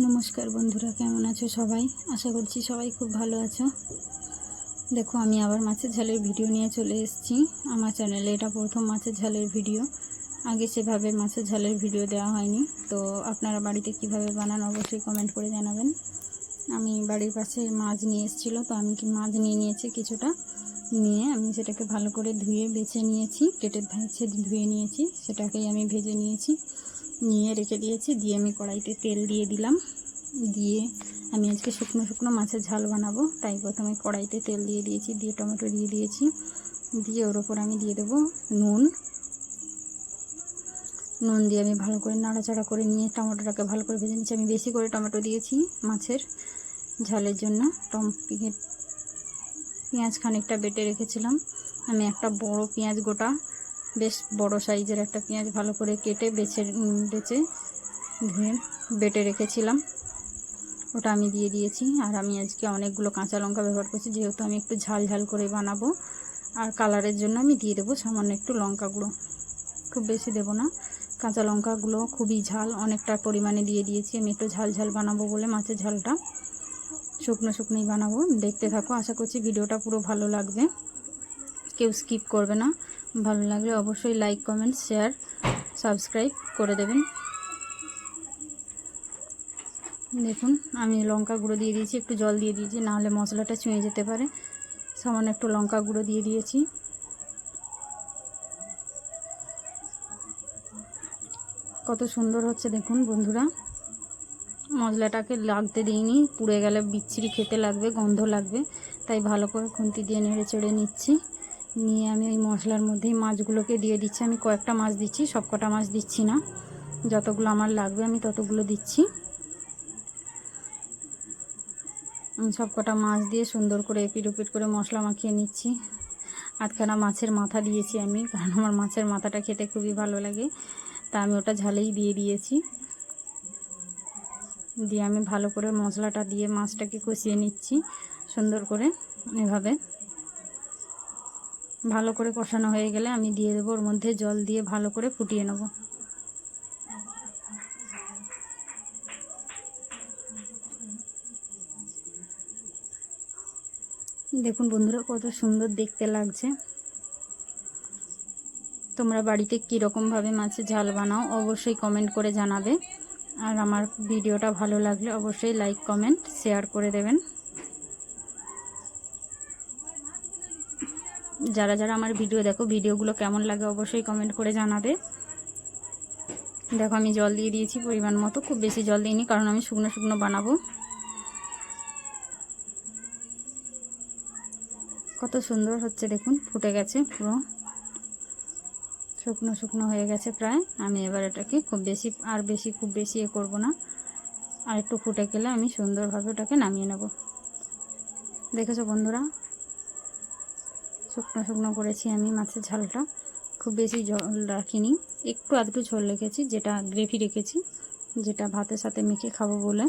নমস্কার বন্ধুরা, কেমন আছো সবাই? আশা করছি সবাই খুব ভালো আছো। দেখো, আমি আবার মাছের ঝালের ভিডিও নিয়ে চলে এসেছি। আমার চ্যানেলে এটা প্রথম মাছের ঝালের ভিডিও। আগে সেভাবে মাছের ঝালের ভিডিও দেওয়া হয়নি। তো আপনারা বাড়িতে কীভাবে বানান, অবশ্যই কমেন্ট করে জানাবেন। আমি বাড়ির পাশে মাছ নিয়ে এসেছিল, তো আমি কি মাছ নিয়ে নিয়েছি কিছুটা? নিয়ে আমি সেটাকে ভালো করে ধুয়ে, বেছে নিয়েছি। কেটে ভেছে ধুয়ে নিয়েছি, সেটাকেই আমি ভেজে নিয়েছি। নিয়ে রেখে দিয়েছি। দিয়ে আমি কড়াইতে তেল দিয়ে দিলাম। দিয়ে আমি আজকে শুকনো শুকনো মাছের ঝাল বানাবো। তাই প্রথমে কড়াইতে তেল দিয়ে দিয়েছি, দিয়ে টমেটো দিয়ে দিয়েছি। দিয়ে ওর ওপর আমি দিয়ে দেবো নুন। নুন দিয়ে আমি ভালো করে নাড়াচাড়া করে নিয়ে টমেটোটাকে ভালো করে ভেজে নিচ্ছি। আমি বেশি করে টমেটো দিয়েছি মাছের ঝালের জন্য। টম পেঁয়াজ খানিকটা বেটে রেখেছিলাম। আমি একটা বড় পেঁয়াজ গোটা বেশ বড় সাইজের একটা পেঁয়াজ ভালো করে কেটে বেছে বেছে ধুয়ে বেটে রেখেছিলাম। ওটা আমি দিয়ে দিয়েছি। আর আমি আজকে অনেকগুলো কাঁচা লঙ্কা ব্যবহার করছি। যেহেতু আমি একটু ঝাল ঝাল করে বানাবো, আর কালারের জন্য আমি দিয়ে দেবো সামান্য একটু লঙ্কা গুঁড়ো। খুব বেশি দেবো না। কাঁচা লঙ্কাগুলো খুবই ঝাল, অনেকটা পরিমাণে দিয়ে দিয়েছি। আমি একটু ঝাল ঝাল বানাবো বলে মাছের ঝালটা। শুকনো শুকনোই বানাবো। দেখতে থাকো, আশা করছি ভিডিওটা পুরো ভালো লাগবে। কেউ স্কিপ করবে না। ভালো লাগলে অবশ্যই লাইক কমেন্ট শেয়ার সাবস্ক্রাইব করে দেবেন। দেখুন, আমি লঙ্কা গুঁড়ো দিয়ে দিয়েছি, একটু জল দিয়ে দিয়েছি, নাহলে মশলাটা ছুঁয়ে যেতে পারে। সামান্য একটু লঙ্কা গুঁড়ো দিয়ে দিয়েছি। কত সুন্দর হচ্ছে দেখুন বন্ধুরা। মশলাটাকে লাগতে দিইনি, পুড়ে গেলে বিচ্ছিরি খেতে লাগবে, গন্ধ লাগবে, তাই ভালো করে খুন্তি দিয়ে নেড়ে চেড়ে নিচ্ছি। নিয়ে আমি ওই মশলার মধ্যেই মাছগুলোকে দিয়ে দিচ্ছি। আমি কয়েকটা মাছ দিচ্ছি সব কটা মাছ দিচ্ছি না। যতগুলো আমার লাগবে আমি ততগুলো দিচ্ছি। সব কটা মাছ দিয়ে সুন্দর করে এপিট ওপিট করে মশলা মাখিয়ে নিচ্ছি। আটখানা মাছের মাথা দিয়েছি আমি, কারণ আমার মাছের মাথাটা খেতে খুবই ভালো লাগে। তা আমি ওটা ঝালেই দিয়ে দিয়েছি। দিয়ে আমি ভালো করে মশলাটা দিয়ে মাছটাকে কষিয়ে নিচ্ছি সুন্দর করে এভাবে। ভালো করে কষানো হয়ে গেলে আমি দিয়ে দেবো, ওর মধ্যে জল দিয়ে ভালো করে ফুটিয়ে নেব। দেখুন বন্ধুরা, কত সুন্দর দেখতে লাগছে। তোমরা বাড়িতে কীরকমভাবে মাছের ঝাল বানাও অবশ্যই কমেন্ট করে জানাবে। আর আমার ভিডিওটা ভালো লাগলে অবশ্যই লাইক কমেন্ট শেয়ার করে দেবেন। যারা যারা আমার ভিডিও দেখো, ভিডিওগুলো কেমন লাগে অবশ্যই কমেন্ট করে জানাবে। দেখো, আমি জল দিয়ে দিয়েছি পরিমাণ মতো, খুব বেশি জল দিইনি, কারণ আমি শুকনো শুকনো বানাবো। কত সুন্দর হচ্ছে, দেখুন, ফুটে গেছে পুরো। শুকনো শুকনো হয়ে গেছে প্রায়। আমি এবার এটাকে খুব বেশি, আর বেশি, খুব বেশি এ করব না। আর একটু ফুটে গেলে আমি সুন্দরভাবে ওটাকে নামিয়ে নেব। দেখেছ বন্ধুরা? শুকনো শুকনো করেছি আমি মাছের ঝালটা। খুব বেশি জল রাখিনি। একটু আধটু ঝোল রেখেছি, যেটা গ্রেভি রেখেছি, যেটা ভাতের সাথে মেখে খাব বলে।